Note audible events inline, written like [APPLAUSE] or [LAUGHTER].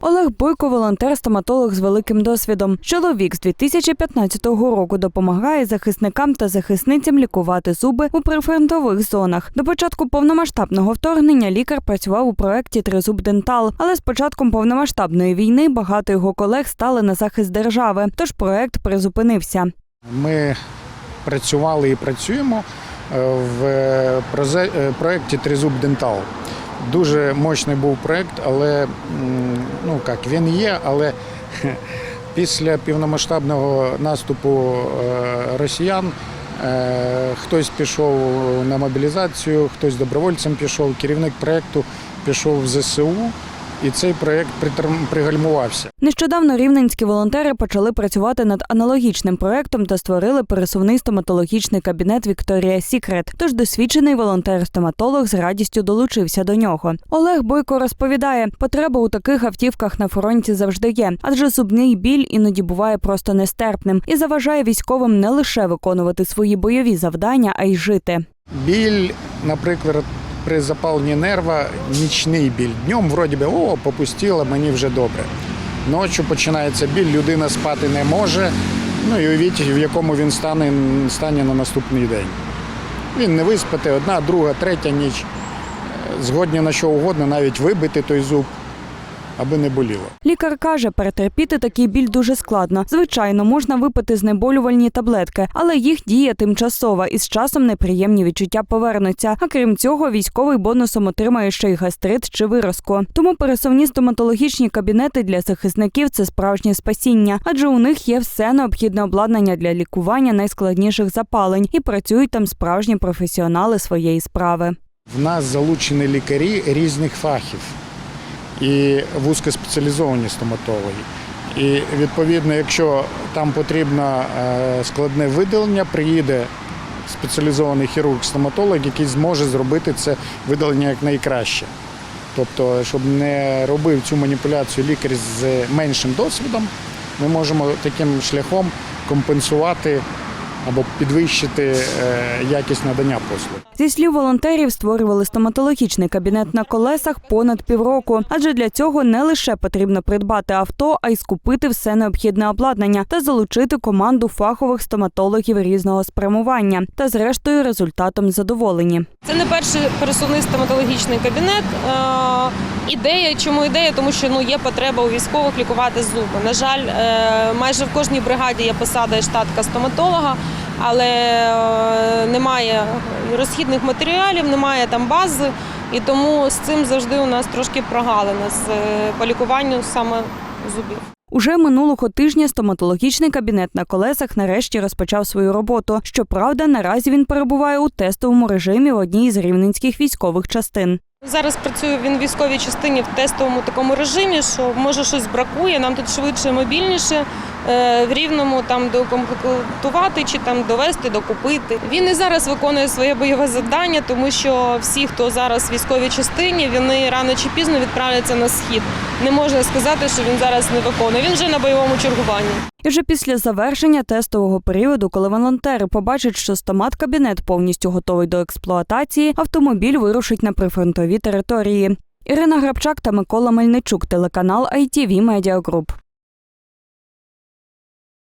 Олег Бойко волонтер-стоматолог з великим досвідом. Чоловік з 2015 року допомагає захисникам та захисницям лікувати зуби у прифронтових зонах. До початку повномасштабного вторгнення лікар працював у проєкті Тризуб Дентал, але з початком повномасштабної війни багато його колег стали на захист держави, тож проєкт призупинився. Ми працювали і працюємо е, в прозе- е, проєкті Тризуб Дентал. Дуже мощний був проект, але ну як він є, але [LAUGHS] після півномасштабного наступу е, росіян е, хтось пішов на мобілізацію, хтось добровольцем пішов, керівник проекту пішов в ЗСУ, і цей проєкт притрим- пригальмувався. Нещодавно рівненські волонтери почали працювати над аналогічним проектом та створили пересувний стоматологічний кабінет Вікторія Сікрет. Тож досвідчений волонтер-стоматолог з радістю долучився до нього. Олег Бойко розповідає, потреба у таких автівках на фронті завжди є, адже зубний біль іноді буває просто нестерпним і заважає військовим не лише виконувати свої бойові завдання, а й жити. Біль, наприклад, при запаленні нерва нічний біль. Днем вроді би о, попустіло, мені вже добре. Ночі починається біль, людина спати не може. Ну і уявіть, в якому він стане, стане на наступний день. Він не виспати, одна, друга, третя ніч. Згодні на що угодно, навіть вибити той зуб, аби не боліло. Лікар каже, перетерпіти такий біль дуже складно. Звичайно, можна випити знеболювальні таблетки, але їх дія тимчасова і з часом неприємні відчуття повернуться. А крім цього, військовий бонусом отримає ще й гастрит чи виразку. Тому пересувні стоматологічні кабінети для захисників це справжнє спасіння, адже у них є все необхідне обладнання для лікування найскладніших запалень і працюють там справжні професіонали своєї справи. В нас залучені лікарі різних фахів і вузькоспеціалізовані стоматологи. І відповідно, якщо там потрібно е, складне видалення, приїде спеціалізований хірург-стоматолог, який зможе зробити це видалення як найкраще. Тобто, щоб не робив цю маніпуляцію лікар з меншим досвідом, ми можемо таким шляхом компенсувати або підвищити е, якість надання послуг. Зі слів волонтерів, створювали стоматологічний кабінет на колесах понад півроку. Адже для цього не лише потрібно придбати авто, а й скупити все необхідне обладнання та залучити команду фахових стоматологів різного спрямування. Та зрештою результатом задоволені. Це не перший пересувний стоматологічний кабінет. Е, Ідея, чому ідея? Тому що ну є потреба у військових лікувати зуби. На жаль, е, майже в кожній бригаді є посада і штатка стоматолога, але е, немає розхідних матеріалів, немає там бази, і тому з цим завжди у нас трошки прогалина з е, по лікуванню саме зубів. Уже минулого тижня стоматологічний кабінет на колесах нарешті розпочав свою роботу. Щоправда, наразі він перебуває у тестовому режимі в одній з рівненських військових частин. Зараз працює він в військовій частині в тестовому такому режимі, що може щось бракує, нам тут швидше, мобільніше в рівному там докомплектувати чи там довести, докупити. Він і зараз виконує своє бойове завдання, тому що всі, хто зараз в військовій частині, вони рано чи пізно відправляться на схід. Не можна сказати, що він зараз не виконує. Він вже на бойовому чергуванні. І вже після завершення тестового періоду, коли волонтери побачать, що стомат-кабінет повністю готовий до експлуатації, автомобіль вирушить на прифронтові території. Ірина Грабчак та Микола Мельничук, телеканал ITV Media Group.